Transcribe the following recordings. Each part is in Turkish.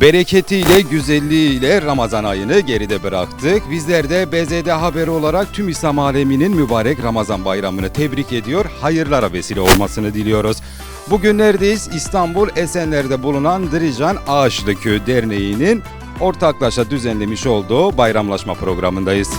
Bereketiyle, güzelliğiyle Ramazan ayını geride bıraktık. Bizler de BZD Haberi olarak tüm İslam aleminin mübarek Ramazan bayramını tebrik ediyor, hayırlara vesile olmasını diliyoruz. Bugün neredeyiz? İstanbul Esenler'de bulunan Dirijan Ağaçlı Köy Derneği'nin ortaklaşa düzenlemiş olduğu bayramlaşma programındayız.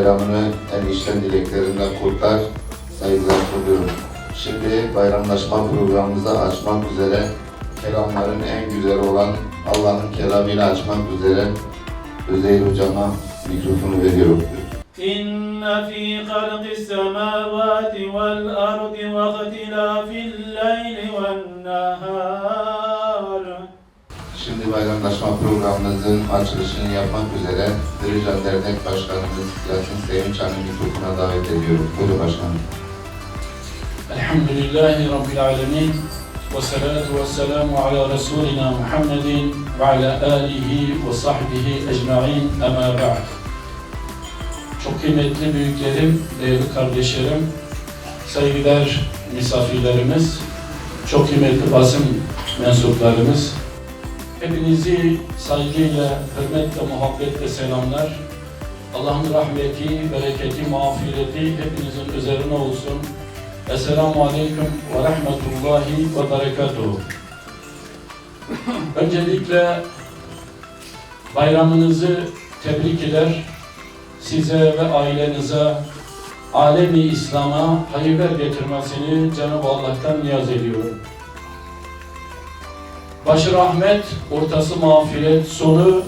bayramını en içten dileklerimle kutlar, saygılar sunuyorum. Şimdi bayramlaşma programımızı açmak üzere, kelamların en güzeli olan Allah'ın kelamını açmak üzere Özeyir Hocam'a mikrofonu veriyorum. إن في خلق السماوات والأرض واختلاف الليل والنهار bayramlaşma programımızın açılışını yapmak üzere Dirijan Dernek Başkanımız Yasin Sevinç Hanım mikrofona davet ediyorum. Buyurun başkanım. Elhamdülillahi Rabbil Alemin ve salatu ve selamu ala Resulina Muhammedin ve ala alihi ve sahbihi ecma'in ama ba'd. Çok kıymetli büyüklerim, değerli kardeşlerim, saygılar misafirlerimiz, çok kıymetli basın mensuplarımız, hepinizi saygıyla, hürmetle, muhabbetle selamlar. Allah'ın rahmeti, bereketi, mağfireti hepinizin üzerine olsun. Esselamu Aleyküm ve Rahmetullahi ve Berekatuhu. Öncelikle bayramınızı tebrik eder, size ve ailenize, alemi İslam'a hayırlar getirmesini Cenab-ı Allah'tan niyaz ediyorum. Başı rahmet, ortası mağfiret, sonu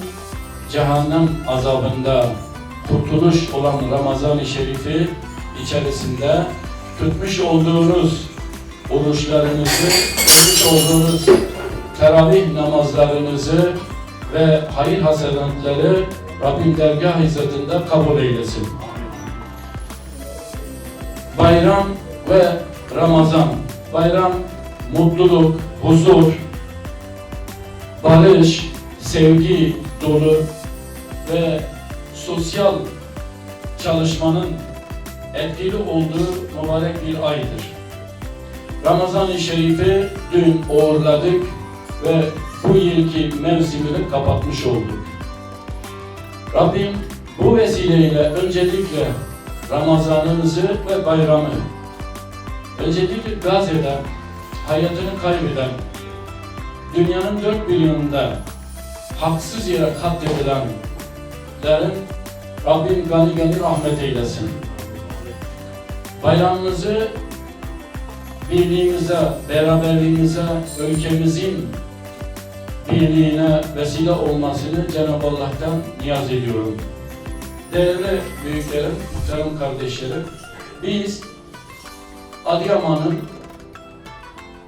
cehennem azabında kurtuluş olan Ramazan-ı Şerif'i içerisinde tutmuş olduğunuz oruçlarınızı, tutmuş olduğunuz teravih namazlarınızı ve hayır hasenatları Rabbim dergah izzetinde kabul eylesin. Bayram ve Ramazan. Bayram mutluluk, huzur, barış, sevgi dolu ve sosyal çalışmanın etkili olduğu mübarek bir aydır. Ramazan-ı Şerif'i dün uğurladık ve bu yılki mevsimini kapatmış olduk. Rabbim bu vesileyle öncelikle Ramazanımızı ve bayramı, öncelikle Gazze'de hayatını kaybeden, dünyanın dört bir yanında haksız yere katledilenlerin Rabbim gani gani rahmet eylesin. Bayramımızı birliğimize, beraberliğimize, ülkemizin birliğine vesile olmasını Cenab-ı Allah'tan niyaz ediyorum. Değerli büyüklerim, muhterem kardeşlerim, biz Adıyaman'ın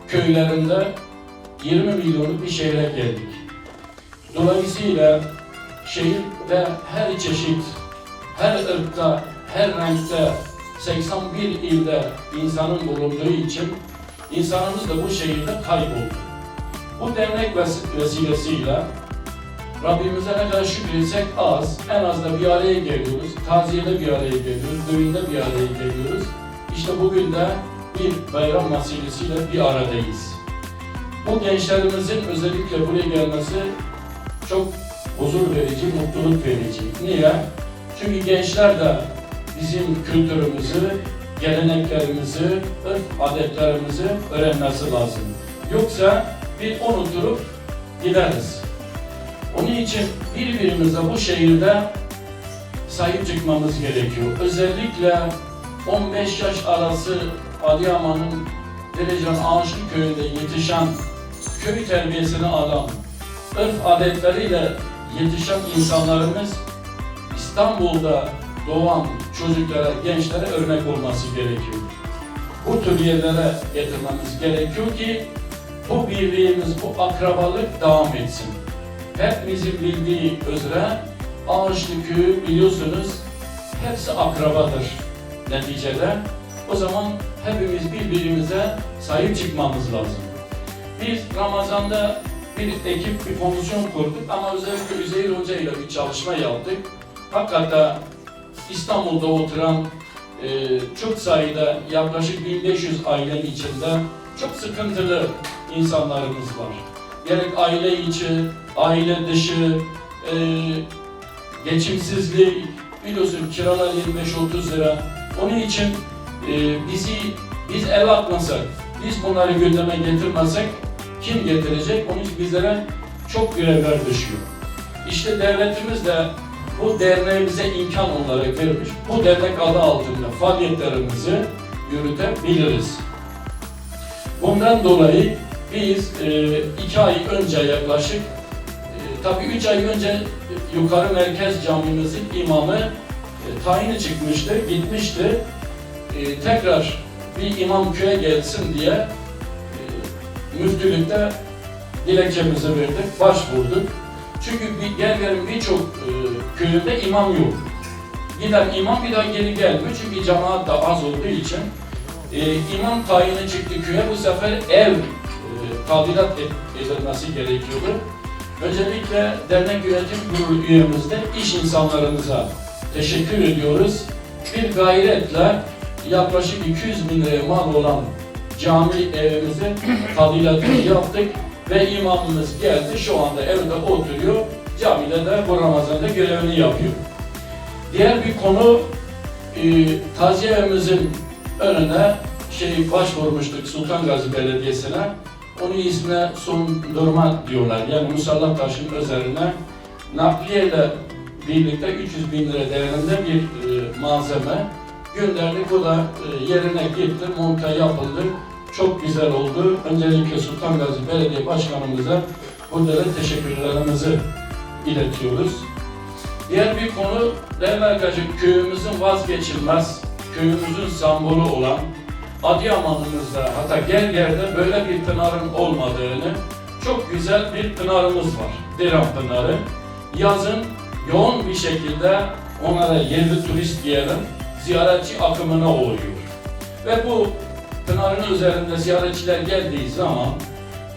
köylerinde 20 milyonluk bir şehre geldik. Dolayısıyla şehirde her çeşit, her ırkta, her renkte, 81 ilde insanın bulunduğu için insanımız da bu şehirde kayboldu. Bu dernek ves- vesilesiyle Rabbimize ne kadar şükretsek az, en az da bir araya geliyoruz, taziyede bir araya geliyoruz, düğünde bir araya geliyoruz. İşte bugün de bir bayram vesilesiyle bir aradayız. Bu gençlerimizin özellikle buraya gelmesi çok huzur verici, mutluluk verici. Niye? Çünkü gençler de bizim kültürümüzü, geleneklerimizi, örf adetlerimizi öğrenmesi lazım. Yoksa bir unutup gideriz. Onun için birbirimize bu şehirde sahip çıkmamız gerekiyor. Özellikle 15 yaş arası Adıyaman'ın Derecan Ağaçlı köyünde yetişen, köy terbiyesini alan, örf adetleriyle yetişen insanlarımız İstanbul'da doğan çocuklara, gençlere örnek olması gerekiyor. Bu tür yerlere getirmemiz gerekiyor ki bu birliğimiz, bu akrabalık devam etsin. Hepimizin bildiği üzere Ağaçlı köyü biliyorsunuz hepsi akrabadır neticede. O zaman hepimiz birbirimize sahip çıkmamız lazım. Biz Ramazan'da bir ekip, bir komisyon kurduk ama özellikle Üzeyir Hoca ile bir çalışma yaptık. Hakikaten İstanbul'da oturan e, çok sayıda yaklaşık 1500 ailenin içinde çok sıkıntılı insanlarımız var. Gerek aile içi, aile dışı, e, geçimsizlik, biliyorsun kiralar 25-30 lira. Onun için e, bizi biz el atmasak, biz bunları gündeme getirmesek kim getirecek? Onun için bizlere çok görevler düşüyor. İşte devletimiz de bu derneğimize imkan olarak vermiş. Bu dernek adı altında faaliyetlerimizi yürütebiliriz. Bundan dolayı biz e, iki ay önce yaklaşık, e, tabii üç ay önce yukarı merkez camimizin imamı e, tayini çıkmıştı, gitmişti. E, tekrar bir imam köye gelsin diye e, müftülükte dilekçemizi verdik, başvurduk. Çünkü bir, Gerger'in birçok e, köyünde imam yok. Giden imam bir daha geri gelmiyor çünkü cemaat da az olduğu için. E, imam tayini çıktı köye bu sefer ev e, tadilat edilmesi gerekiyordu. Öncelikle dernek yönetim kurulu üyemizde iş insanlarımıza teşekkür ediyoruz. Bir gayretle yaklaşık 200 bin liraya mal olan cami evimizi tadilatını yaptık ve imamımız geldi şu anda evde oturuyor. Camide de bu Ramazan'da görevini yapıyor. Diğer bir konu e, taziye evimizin önüne şey başvurmuştuk Sultan Gazi Belediyesi'ne. Onun ismine sundurma diyorlar. Yani musallat taşının üzerine nakliyeyle birlikte 300 bin lira değerinde bir e, malzeme gönderdik. O da e, yerine gitti, monta yapıldı. Çok güzel oldu. Öncelikle Sultan Gazi Belediye Başkanımıza burada da teşekkürlerimizi iletiyoruz. Diğer bir konu arkadaşlar köyümüzün vazgeçilmez, köyümüzün sembolü olan Adıyaman'ımızda hatta Gerger'de böyle bir pınarın olmadığını çok güzel bir pınarımız var. Diran Pınarı. Yazın yoğun bir şekilde onlara yerli turist diyelim ziyaretçi akımına uğruyor. Ve bu Pınar'ın üzerinde ziyaretçiler geldiği zaman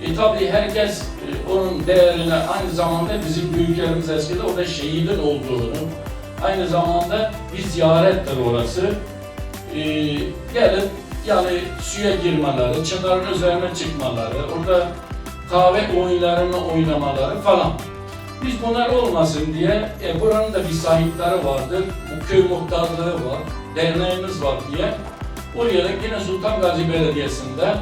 e, tabii herkes e, onun değerini aynı zamanda bizim büyüklerimiz eskide orada şehidin olduğunu aynı zamanda bir ziyarettir orası. E, gelip yani suya girmeleri, çınarın üzerine çıkmaları, orada kahve oyunlarını oynamaları falan. Biz bunlar olmasın diye e, buranın da bir sahipleri vardır, bu köy muhtarlığı var, derneğimiz var diye Oraya da yine Sultan Gazi Belediyesi'nde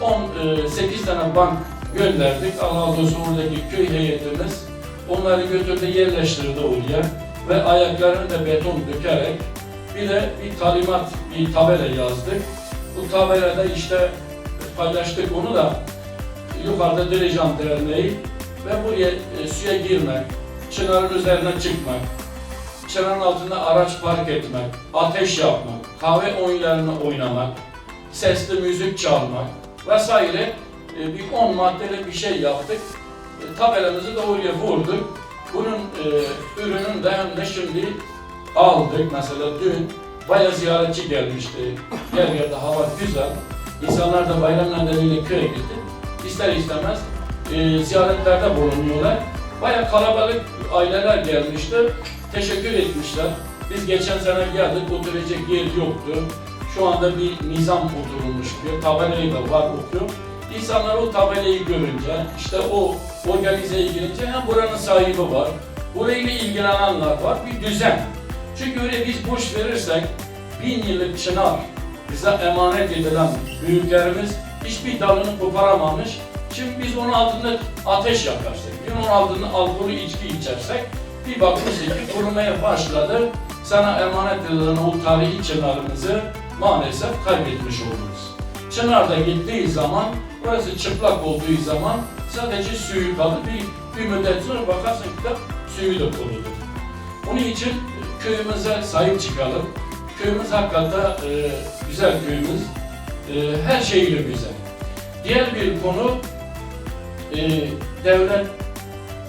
18 tane bank gönderdik. Allah razı olsun oradaki köy heyetimiz onları götürdü yerleştirdi oraya ve ayaklarını da beton dökerek bir de bir talimat, bir tabela yazdık. Bu tabelada işte paylaştık onu da yukarıda Dirijan Derneği ve buraya e, suya girmek, çınarın üzerine çıkmak, çınarın altında araç park etmek, ateş yapmak, kahve oyunlarını oynamak, sesli müzik çalmak vesaire e, bir 10 maddeli bir şey yaptık. E, tabelamızı da oraya vurduk. Bunun e, ürünün dayanını şimdi aldık. Mesela dün bayağı ziyaretçi gelmişti. Yer yerde hava güzel. İnsanlar da bayram nedeniyle köye gitti. İster istemez e, ziyaretlerde bulunuyorlar. Bayağı kalabalık aileler gelmişti. Teşekkür etmişler. Biz geçen sene geldik, oturacak yer yoktu. Şu anda bir nizam oturulmuş diyor. Tabelayı da var okuyor. İnsanlar o tabelayı görünce, işte o organizeyi girince hem buranın sahibi var, burayla ilgilenenler var, bir düzen. Çünkü öyle biz boş verirsek, bin yıllık çınar, bize emanet edilen büyüklerimiz hiçbir dalını koparamamış. Şimdi biz onun altında ateş yakarsak, onun altında alkolü içki içersek, bir bakmışsın ki kurumaya başladı. Sana emanet edilen o tarihi çınarımızı maalesef kaybetmiş oluruz. Çınar'da gittiği zaman, burası çıplak olduğu zaman sadece suyu kalır. Bir, bir müddet sonra bakarsın ki de suyu da kurudu. Onun için köyümüze sahip çıkalım. Köyümüz hakikaten e, güzel köyümüz. E, her şeyiyle güzel. Diğer bir konu e, devlet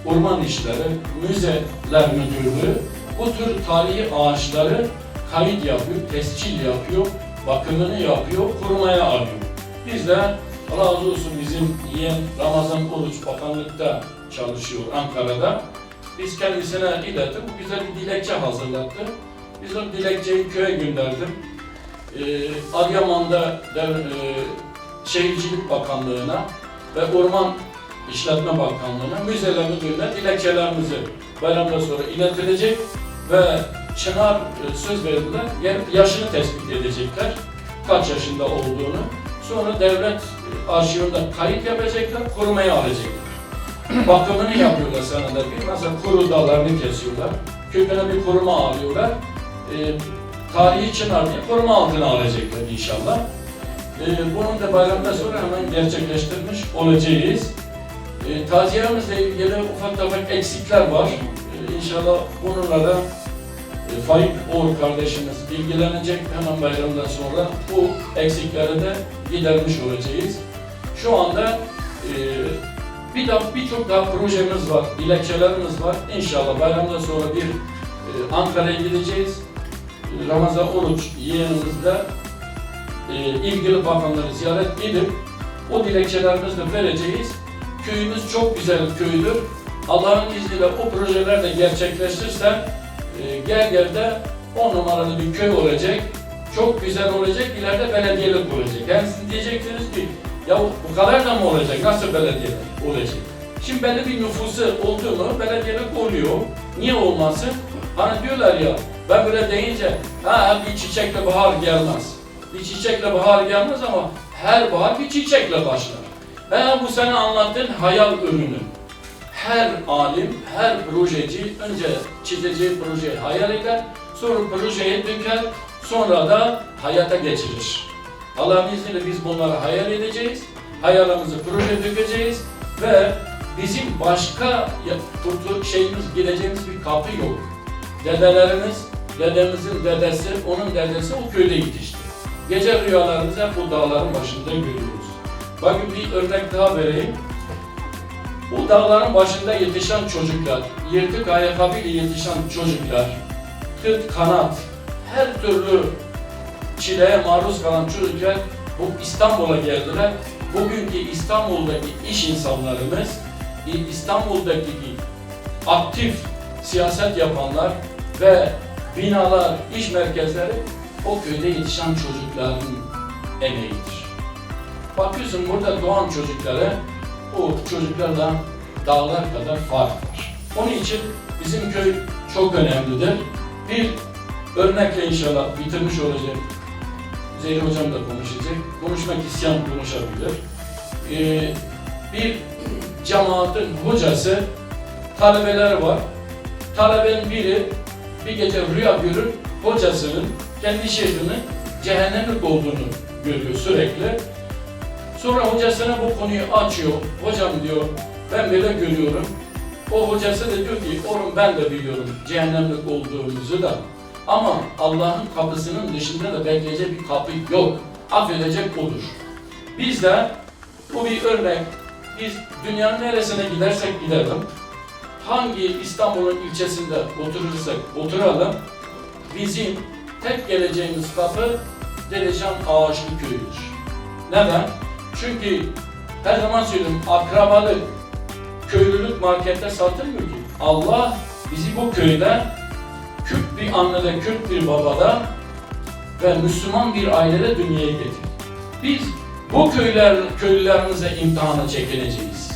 orman işleri, müzeler müdürlüğü bu tür tarihi ağaçları kayıt yapıyor, tescil yapıyor, bakımını yapıyor, korumaya alıyor. Biz de razı olsun bizim yeğen Ramazan Oruç Bakanlık'ta çalışıyor Ankara'da. Biz kendisine ilettik, bu güzel bir dilekçe hazırlattı. Biz o dilekçeyi köye gönderdim. Ee, Adıyaman'da dev, e, Şehircilik Bakanlığı'na ve Orman İşletme Bakanlığı'na, müzeler müdürlüğüne dilekçelerimizi bayramdan sonra iletilecek ve Çınar e, söz verdiler, yaşını tespit edecekler, kaç yaşında olduğunu. Sonra devlet e, arşivinde kayıt yapacaklar, korumaya alacaklar. Bakımını yapıyorlar senede bir. Mesela kuru dallarını kesiyorlar, köküne bir koruma alıyorlar. E, tarihi Çınar diye koruma altına alacaklar inşallah. E, bunun da bayramdan sonra hemen gerçekleştirmiş olacağız. E, taziyemizle ilgili ufak tefek eksikler var. E, inşallah bununla da Faik Oğur kardeşimiz ilgilenecek hemen bayramdan sonra bu eksikleri de gidermiş olacağız. Şu anda e, bir daha birçok daha projemiz var, dilekçelerimiz var. İnşallah bayramdan sonra bir e, Ankara'ya gideceğiz. Ramazan Oruç yeğenimizle e, ilgili bakanları ziyaret edip o dilekçelerimizi de vereceğiz. Köyümüz çok güzel bir köydür. Allah'ın izniyle o projeler de gerçekleşirse e, Gerger'de on numaralı bir köy olacak. Çok güzel olacak, ileride belediyelik olacak. Yani siz diyeceksiniz ki, ya bu kadar da mı olacak, nasıl belediyelik olacak? Şimdi belli bir nüfusu oldu mu belediyelik oluyor. Niye olmasın? Hani diyorlar ya, ben böyle deyince, ha bir çiçekle bahar gelmez. Bir çiçekle bahar gelmez ama her bahar bir çiçekle başlar. Ha bu senin anlattığın hayal ürünü her alim, her projeci önce çizeceği projeyi hayal eder, sonra projeye döker, sonra da hayata geçirir. Allah'ın izniyle biz bunları hayal edeceğiz, hayalimizi proje dökeceğiz ve bizim başka kurtul şeyimiz, gideceğimiz bir kapı yok. Dedelerimiz, dedemizin dedesi, onun dedesi o köyde yetişti. Gece rüyalarımızı hep bu dağların başında görüyoruz. Bakın bir örnek daha vereyim. Bu dağların başında yetişen çocuklar, yırtık ayakkabıyla yetişen çocuklar, kıt kanat, her türlü çileye maruz kalan çocuklar bu İstanbul'a geldiler. Bugünkü İstanbul'daki iş insanlarımız, İstanbul'daki aktif siyaset yapanlar ve binalar, iş merkezleri o köyde yetişen çocukların emeğidir. Bakıyorsun burada doğan çocuklara o çocuklarla dağlar kadar fark var. Onun için bizim köy çok önemlidir. Bir örnekle inşallah bitirmiş olacak. Zeyri Hocam da konuşacak. Konuşmak isteyen konuşabilir. Ee, bir cemaatin hocası, talebeler var. Talebenin biri bir gece rüya görür, hocasının kendi şehrinin cehennemlik olduğunu görüyor sürekli. Sonra hocasına bu konuyu açıyor. Hocam diyor, ben böyle görüyorum. O hocası da diyor ki, oğlum ben de biliyorum cehennemlik olduğumuzu da. Ama Allah'ın kapısının dışında da bekleyecek bir kapı yok. Affedecek odur. Biz de, bu bir örnek, biz dünyanın neresine gidersek gidelim, hangi İstanbul'un ilçesinde oturursak oturalım, bizim tek geleceğimiz kapı Delecan Ağaçlı Köyü'dür. Neden? Çünkü her zaman söylüyorum akrabalık, köylülük markette satılmıyor ki. Allah bizi bu köyden Kürt bir annede, Kürt bir babada ve Müslüman bir ailede dünyaya getirdi. Biz bu köyler, köylülerimize imtihana çekileceğiz.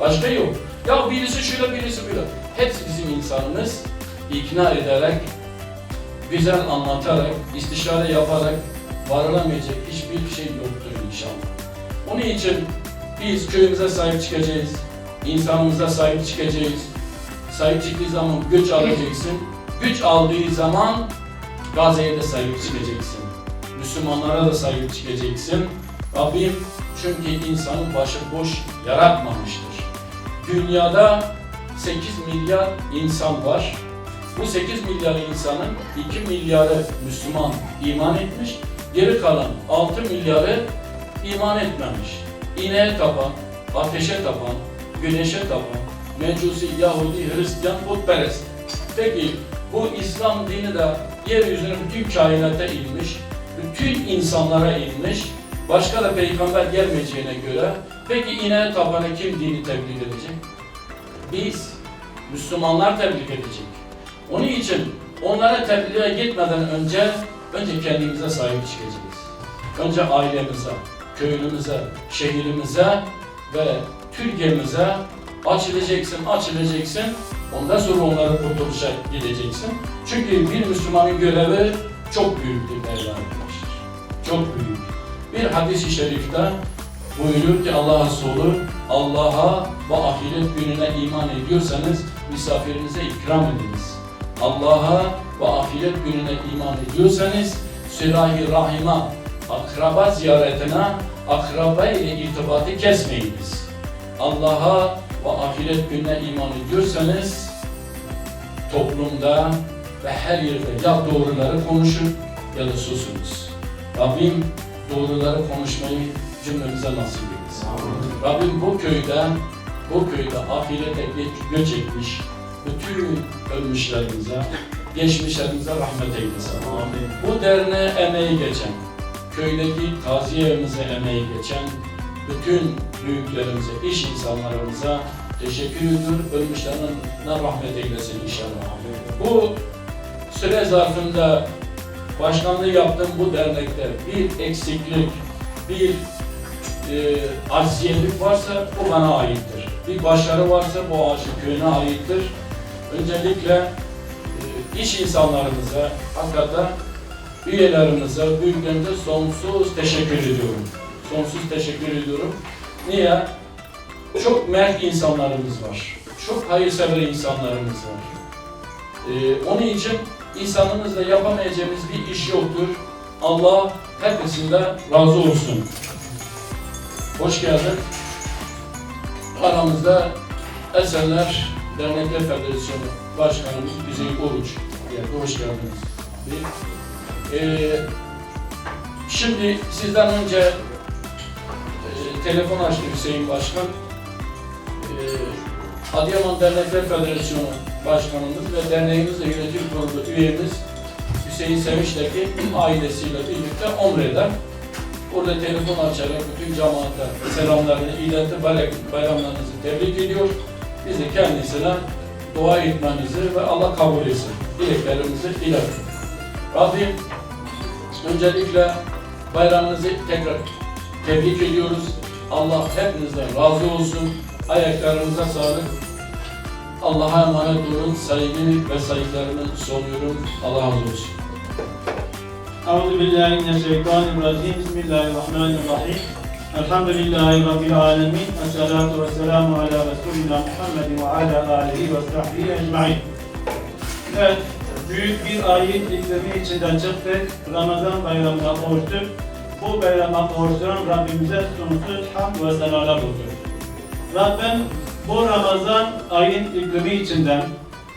Başka yok. Ya birisi şöyle, birisi böyle. Hepsi bizim insanımız. ikna ederek, güzel anlatarak, istişare yaparak varılamayacak hiçbir şey yoktur inşallah. Onun için biz köyümüze sahip çıkacağız, insanımıza sahip çıkacağız. Sahip çıktığı zaman güç alacaksın. Güç aldığı zaman Gazze'ye de sahip çıkacaksın. Müslümanlara da sahip çıkacaksın. Rabbim çünkü insanın başı boş yaratmamıştır. Dünyada 8 milyar insan var. Bu 8 milyar insanın 2 milyarı Müslüman iman etmiş, geri kalan 6 milyarı iman etmemiş. İneğe tapan, ateşe tapan, güneşe tapan, mecusi, Yahudi, Hristiyan, putperest. Peki bu İslam dini de yeryüzüne bütün kainata inmiş, bütün insanlara inmiş, başka da peygamber gelmeyeceğine göre peki ineğe tapanı kim dini tebliğ edecek? Biz, Müslümanlar tebliğ edecek. Onun için onlara tebliğe gitmeden önce önce kendimize sahip çıkacağız. Önce ailemize, köylümüze, şehrimize ve Türkiye'mize açılacaksın, açılacaksın. Ondan sonra onları kurtuluşa gideceksin. Çünkü bir Müslümanın görevi çok büyüktür değerli arkadaşlar. Çok büyük. Bir hadis-i şerifte buyuruyor ki Allah Resulü Allah'a ve ahiret gününe iman ediyorsanız misafirinize ikram ediniz. Allah'a ve ahiret gününe iman ediyorsanız sürahi rahima, akraba ziyaretine, akraba ile irtibatı kesmeyiniz. Allah'a ve ahiret gününe iman ediyorsanız toplumda ve her yerde ya doğruları konuşun ya da susunuz. Rabbim doğruları konuşmayı cümlemize nasip etsin. Rabbim bu köyde, bu köyde ahirete göç etmiş bütün ölmüşlerimize, geçmişlerimize rahmet eylesin. Bu derneğe emeği geçen, köydeki taziyemize emeği geçen bütün büyüklerimize, iş insanlarımıza teşekkür ediyorum. Ölmüşlerine rahmet eylesin inşallah. Bu süre zarfında başkanlığı yaptığım bu dernekte bir eksiklik, bir e, acziyetlik varsa bu bana aittir. Bir başarı varsa bu ağaçın köyüne aittir. Öncelikle e, iş insanlarımıza, hakikaten üyelerimize, büyüklerimize sonsuz teşekkür ediyorum. Sonsuz teşekkür ediyorum. Niye? Çok mert insanlarımız var. Çok hayırsever insanlarımız var. Ee, onun için insanımızla yapamayacağımız bir iş yoktur. Allah hepsinden razı olsun. Hoş geldin. Aramızda Esenler Dernekler Federasyonu Başkanımız Üzey Oruç geldi. Hoş geldiniz. Ee, şimdi sizden önce e, telefon açtı Hüseyin Başkan. Ee, Adıyaman Dernekler Federasyonu Başkanımız ve derneğimizle yönetim kurulu üyemiz Hüseyin Sevinç'teki ailesiyle birlikte Omre'den Orada telefon açarak bütün cemaate selamlarını iletti, bayramlarınızı tebrik ediyor. Biz de kendisine dua etmenizi ve Allah kabul etsin. Dileklerimizi iletin. Rabbim Öncelikle bayramınızı tekrar tebrik ediyoruz. Allah hepinizden razı olsun. Ayaklarınıza sağlık. Allah'a emanet olun. Saygı ve saygılarımı sunuyorum. Allah razı olsun. Euzu billahi mineşşeytanirracim. Bismillahirrahmanirrahim. Elhamdülillahi rabbil alamin. Esselatu vesselamu ala resulina Muhammedin ve ala alihi ve sahbihi ecmaîn. Evet, büyük bir ayın iklimi içinden çıktık. Ramazan bayramına kavuştuk. Bu bayrama kavuşturan Rabbimize sonsuz hamd ve senalar olsun. Rabbim bu Ramazan ayın iklimi içinden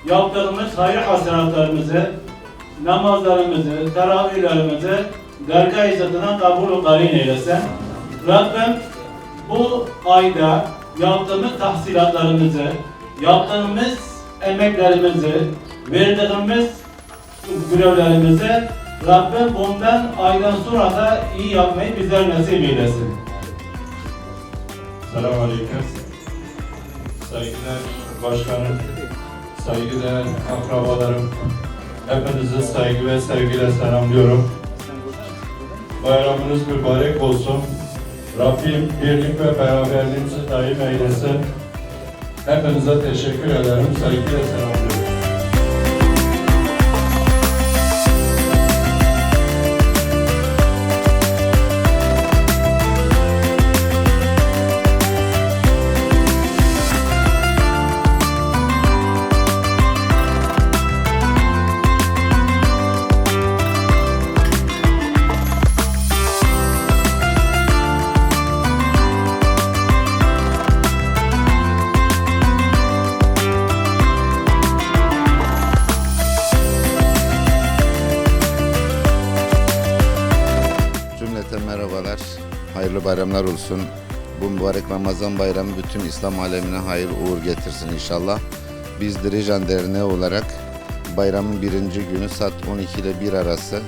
yaptığımız hayır hasenatlarımızı, namazlarımızı, teravihlerimizi garga izzetinden kabul karin eylesin. Rabbim bu ayda yaptığımız tahsilatlarımızı, yaptığımız emeklerimizi, verdiğimiz görevlerimizi Rabbim bundan aydan sonra da iyi yapmayı bizler nasip eylesin. Selamun Aleyküm. Saygıdeğer başkanım, saygıdeğer akrabalarım, hepinizi saygı ve sevgiyle selamlıyorum. Bayramınız mübarek olsun. Rabbim birlik ve beraberliğimizi daim eylesin. Hepinize teşekkür ederim, saygıyla selamlıyorum. Bayramlar olsun. Bu mübarek Ramazan bayramı bütün İslam alemine hayır uğur getirsin inşallah. Biz Dirijan Derneği olarak bayramın birinci günü saat 12 ile 1 arası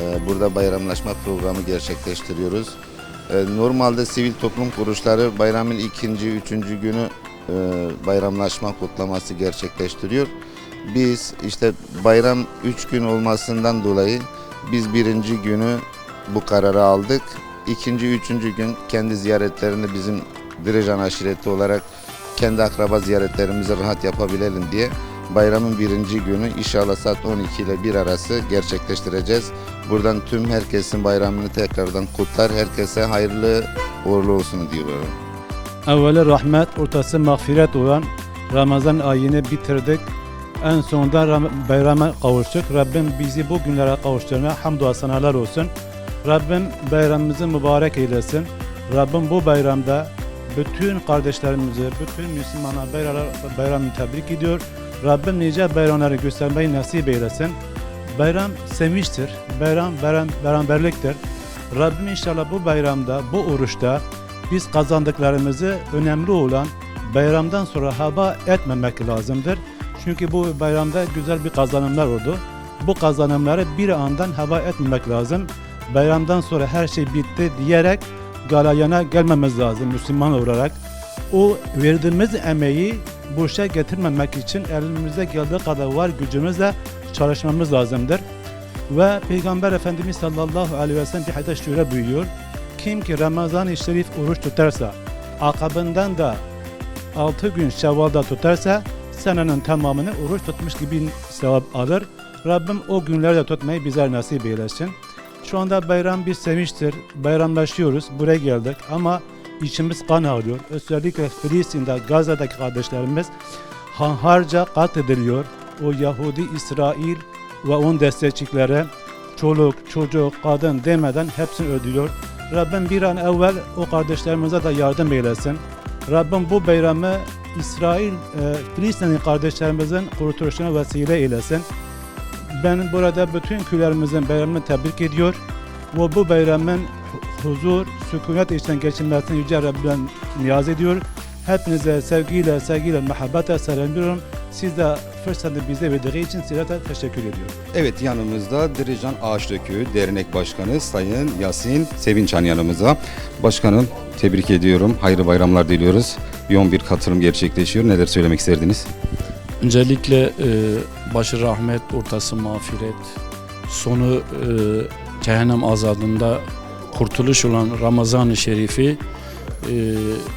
e, burada bayramlaşma programı gerçekleştiriyoruz. E, Normalde sivil toplum kuruluşları bayramın ikinci, üçüncü günü e, bayramlaşma kutlaması gerçekleştiriyor. Biz işte bayram üç gün olmasından dolayı biz birinci günü bu kararı aldık. İkinci, üçüncü gün kendi ziyaretlerini bizim Direjan aşireti olarak kendi akraba ziyaretlerimizi rahat yapabilelim diye bayramın birinci günü inşallah saat 12 ile 1 arası gerçekleştireceğiz. Buradan tüm herkesin bayramını tekrardan kutlar. Herkese hayırlı uğurlu olsun diyorum. Evveli rahmet, ortası mağfiret olan Ramazan ayını bitirdik. En sonunda Ram- bayrama kavuştuk. Rabbim bizi bu günlere kavuşturana hamdü senalar olsun. Rabbim bayramımızı mübarek eylesin. Rabbim bu bayramda bütün kardeşlerimizi, bütün Müslümanlar bayramı, tebrik ediyor. Rabbim nice bayramları göstermeyi nasip eylesin. Bayram sevinçtir. Bayram, bayram beraberliktir. Rabbim inşallah bu bayramda, bu oruçta biz kazandıklarımızı önemli olan bayramdan sonra haba etmemek lazımdır. Çünkü bu bayramda güzel bir kazanımlar oldu. Bu kazanımları bir andan hava etmemek lazım. Bayramdan sonra her şey bitti diyerek galayana gelmemiz lazım Müslüman olarak. O verdiğimiz emeği boşa getirmemek için elimizde geldiği kadar var gücümüzle çalışmamız lazımdır. Ve Peygamber Efendimiz sallallahu aleyhi ve sellem bir hadis şöyle buyuruyor. Kim ki Ramazan-ı Şerif oruç tutarsa, akabından da 6 gün Şevval'da tutarsa senenin tamamını oruç tutmuş gibi sevap alır. Rabbim o günlerde tutmayı bize nasip eylesin. Şu anda bayram bir sevinçtir. Bayramlaşıyoruz. Buraya geldik ama içimiz kan ağrıyor. Özellikle Filistin'de, Gazze'deki kardeşlerimiz hanharca katlediliyor. O Yahudi, İsrail ve onun destekçileri çoluk, çocuk, kadın demeden hepsini ödüyor. Rabbim bir an evvel o kardeşlerimize de yardım eylesin. Rabbim bu bayramı İsrail, e, Filistinli kardeşlerimizin kurtuluşuna vesile eylesin. Ben burada bütün köylerimizin bayramını tebrik ediyor. Ve bu bayramın hu- huzur, sükunet içinden geçilmesini Yüce Rabbimden niyaz ediyor. Hepinize sevgiyle, sevgiyle, muhabbetle selamlıyorum. Siz de fırsatı bize verdiği için size de teşekkür ediyorum. Evet yanımızda Dirijan Ağaçdökü Dernek Başkanı Sayın Yasin Sevinçhan yanımızda. Başkanım tebrik ediyorum. Hayırlı bayramlar diliyoruz. Yoğun bir katılım gerçekleşiyor. Neler söylemek isterdiniz? Öncelikle e, başı rahmet, ortası mağfiret, sonu e, cehennem azabında kurtuluş olan Ramazan-ı Şerif'i e,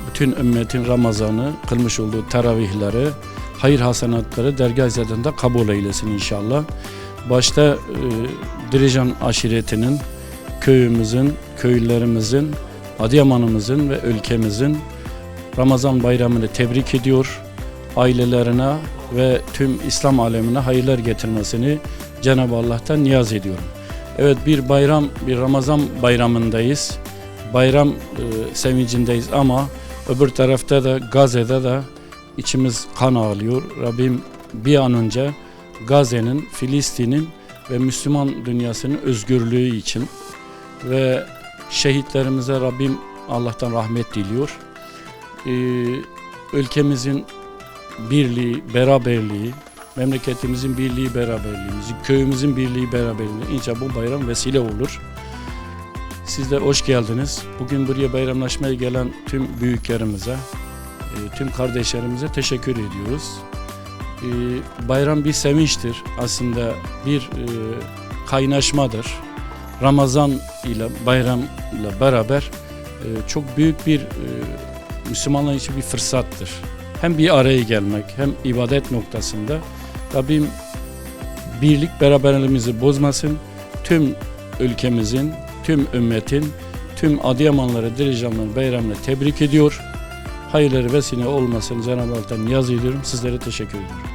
bütün ümmetin Ramazan'ı kılmış olduğu teravihleri, hayır hasenatları dergah izzetinde kabul eylesin inşallah. Başta e, Dirijan aşiretinin, köyümüzün, köylülerimizin, Adıyaman'ımızın ve ülkemizin Ramazan bayramını tebrik ediyor ailelerine ve tüm İslam alemine hayırlar getirmesini Cenab-ı Allah'tan niyaz ediyorum. Evet bir bayram, bir Ramazan bayramındayız. Bayram e, sevincindeyiz ama öbür tarafta da Gazze'de de içimiz kan ağlıyor. Rabbim bir an önce Gazze'nin, Filistin'in ve Müslüman dünyasının özgürlüğü için ve şehitlerimize Rabbim Allah'tan rahmet diliyor. Ee, ülkemizin birliği, beraberliği, memleketimizin birliği, beraberliğimizi, köyümüzün birliği, beraberliği inşallah bu bayram vesile olur. Sizler hoş geldiniz. Bugün buraya bayramlaşmaya gelen tüm büyüklerimize, e, tüm kardeşlerimize teşekkür ediyoruz. E, Bayram bir sevinçtir. Aslında bir e, kaynaşmadır. Ramazan ile bayramla beraber çok büyük bir Müslümanlar için bir fırsattır hem bir araya gelmek hem ibadet noktasında Rabbim birlik beraberliğimizi bozmasın. Tüm ülkemizin, tüm ümmetin, tüm Adıyamanları, Dirijanların bayramını tebrik ediyor. Hayırları vesile olmasını Cenab-ı Allah'tan niyaz ediyorum. Sizlere teşekkür ediyorum.